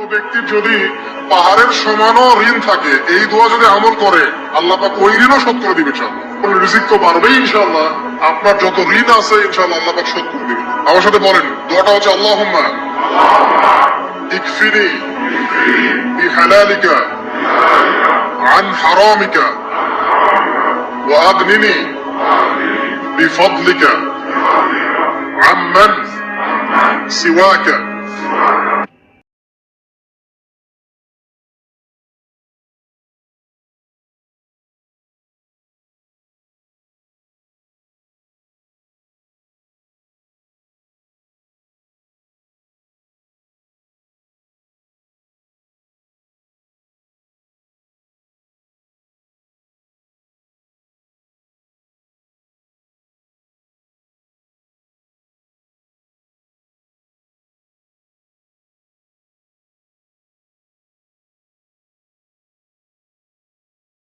কোনো ব্যক্তির যদি পাহাড়ের সমানও ঋণ থাকে, এই দোয়া যদি আমল করে, আল্লাহ পাক ওই ঋণও শোধ করে দিবে ইনশাল্লাহ রিজিক তো বাড়বেই ইনশাল্লাহ আপনার যত ঋণ আছে ইনশাল্লাহ আল্লাহ পাক শোধ করে দিবে আমার সাথে বলেন, দোয়াটা হচ্ছে আল্লাহ হুম্মা ইকফিনি বিহালালিকা عن حرامك وأغنني بفضلك عمن سواك